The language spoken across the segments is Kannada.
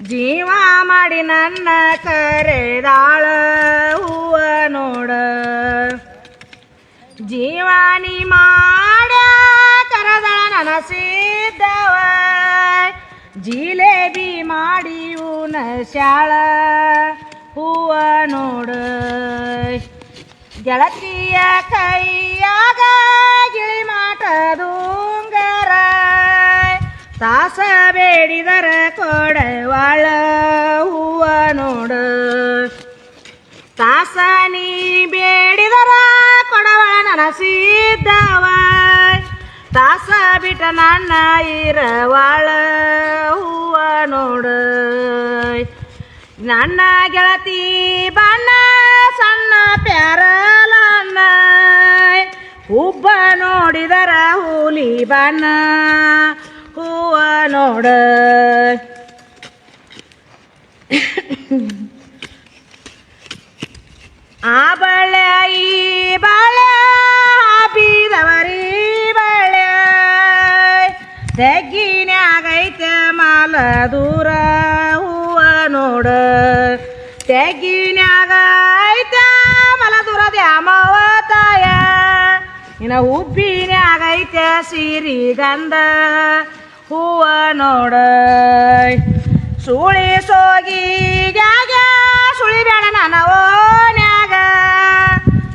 ಜೀವ ಮಾಡಿ ನನ್ನ ಕರೆದಾಳ ಹೂವ ನೋಡ ಜೀವಾನಿ ಮಾಡ ಕರೆದಾಳ ನನಸಿದ್ದವ. ಸಿದ್ದವ ಜಿಲೇಬಿ ಮಾಡಿ ಶಾಳ ಹೂವ ನೋಡ ಗೆಳತಿಯ ಕೈಯಾಗ ಬೇಡಿದರ ಕೊಡವಾಳ ಹೂವ ನೋಡು ತಾಸ ನೀ ಬೇಡಿದರ ಕೊಡವಳ ನನಸಿದ್ದವ. ತಾಸ ಬಿಟ್ಟ ನನ್ನ ಇರವಾಳ ಹೂವ ನೋಡು ನನ್ನ ಗೆಳತಿ ಬಣ್ಣ, ಸಣ್ಣ ಪ್ಯಾರಲನ್ನ ಹುಬ್ಬ ನೋಡಿದರ ಹುಲಿ ಬಣ್ಣ. ಹೂವ ನೋಡ. ಆ ಬಳೆ ಈ ಬಳೆ ಬೀದವರಿ ಬಳೆ ತೆಗ್ಗಿನ್ಯಾಗೈತೆ ಮಾಲ ದೂರ, ಹೂವ ನೋಡ. ತೆಗ್ಗಿನ್ಯಾಗ ಐತೆ ಮಲ ದೂರ ದ್ಯಾಮವ ತಾಯ. ಇನ್ನ ಸಿರಿ ಗಂಧ. ಹೂವ ನೋಡ ಸುಳಿ ಸೋಗಿಗ್ಯಾಗ ಸುಳಿ ಬೇಡ ಸೂರ್ಯನಂತವ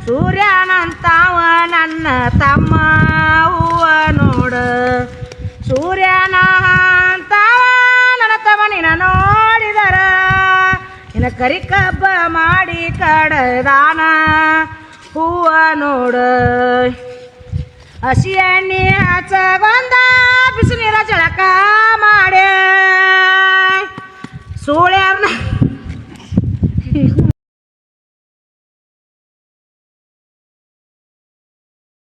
ಸೂರ್ಯನಂತಾವ ನನ್ನ ತಮ್ಮ ಹೂವ ನೋಡ ಸೂರ್ಯನ ಅಂತಾವ ನನ್ನ ತಮ್ಮ ನಿನ್ನ ನೋಡಿದರ. ನಿನ್ನ ಕರಿ ಕಬ್ಬ ಮಾಡಿ ಕಡದಾನ ಹೂವ ನೋಡ ಹಸಿ ಎಣ್ಣೆ ಹಚ್ಚ ಬಿಸಿ Sure